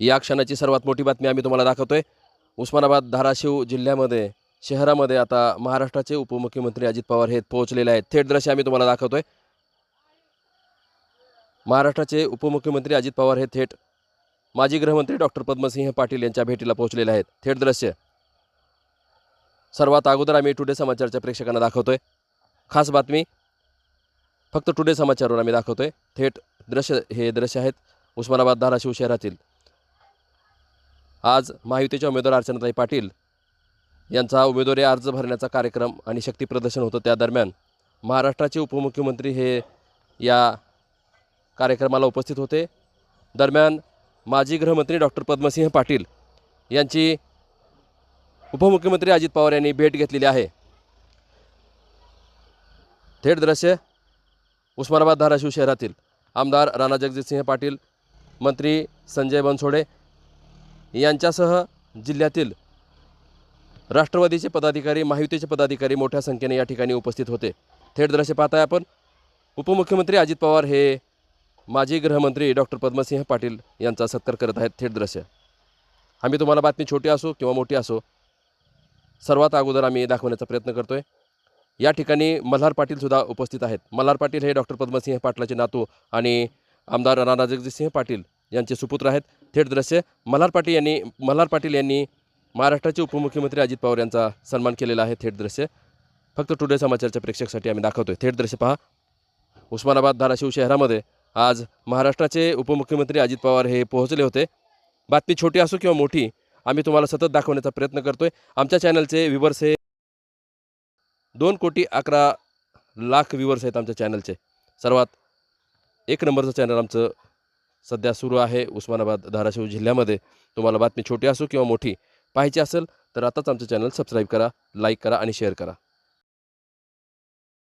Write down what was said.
या क्षणाची सर्वात मोठी बातमी आम्ही तुम्हाला दाखवतोय. उस्मानाबाद धाराशिव जिल्ह्यामध्ये शहरामध्ये आता महाराष्ट्राचे उपमुख्यमंत्री अजित पवार हे पोहोचलेले आहेत. थेट दृश्य आम्ही तुम्हाला दाखवतोय. महाराष्ट्राचे उपमुख्यमंत्री अजित पवार हे थेट माजी गृहमंत्री डॉक्टर पद्मसिंह पाटील यांच्या भेटीला पोहोचलेले आहेत. थेट दृश्य. सर्वात अगोदर आम्ही टुडे समाचारच्या प्रेक्षकांना दाखवतोय. खास बातमी फक्त टुडे समाचारवर आम्ही दाखवतोय. थेट दृश्य हे दृश्य आहेत उस्मानाबाद धाराशिव शहरातील. आज महायुतीच्या उमेदवार अर्चनाताई पाटील यांचा उमेदवारी अर्ज भरण्याचा कार्यक्रम आणि शक्तीप्रदर्शन होतं त्या दरम्यान महाराष्ट्राचे उपमुख्यमंत्री हे या कार्यक्रमाला उपस्थित होते. दरम्यान माजी गृहमंत्री डॉक्टर पद्मसिंह पाटील यांची उपमुख्यमंत्री अजित पवार यांनी भेट घेतलेली आहे. थेट दृश्य उस्मानाबाद धाराशिव शहरातील आमदार राणा जगजितसिंह पाटील मंत्री संजय बनसोडे यांच्यासह जिल्ह्यातील राष्ट्रवादीचे पदाधिकारी महायुतीचे पदाधिकारी मोठ्या संख्येने या ठिकाणी उपस्थित होते. थेट दृश्य पाहताय आपण. उपमुख्यमंत्री अजित पवार हे माजी गृहमंत्री डॉक्टर पद्मसिंह पाटील यांचा सत्कार करत आहेत. थेट दृश्य. आम्ही तुम्हाला बातमी छोटी असो किंवा मोठी असो सर्वात अगोदर आम्ही दाखवण्याचा प्रयत्न करतो आहे या ठिकाणी मल्हार पाटीलसुद्धा उपस्थित आहेत. मल्हार पाटील हे डॉक्टर पद्मसिंह पाटलाचे नातू आणि आमदार राणाजगजितसिंह पाटील यांचे सुपुत्र आहेत. थेट दृश्य मल्हार पाटील यांनी मल्हार पाटील यांनी महाराष्ट्राचे उपमुख्यमंत्री अजित पवार यांचा सन्मान केलेला आहे. थेट दृश्य. फक्त टुडे समाचारच्या प्रेक्षकसाठी आम्ही दाखवतोय. थेट दृश्य पहा. उस्मानाबाद धाराशिव शहरामध्ये आज महाराष्ट्राचे उपमुख्यमंत्री अजित पवार हे पोहोचले होते. बातमी छोटी असो किंवा मोठी आम्ही तुम्हाला सतत दाखवण्याचा प्रयत्न करतोय. आमच्या चॅनलचे व्ह्युवर्स हे दोन कोटी अकरा लाख व्ह्युवर्स आहेत आमच्या चॅनलचे. सर्वात एक नंबरचं चॅनल आमचं सध्या सुरू आहे उस्मानाबाद धाराशिव जिल्ह्यामध्ये. तुम्हाला बातमी छोटी असो किंवा मोठी पाहायची असेल तर आताच आमचं चॅनल सबस्क्राईब करा लाईक करा आणि शेअर करा.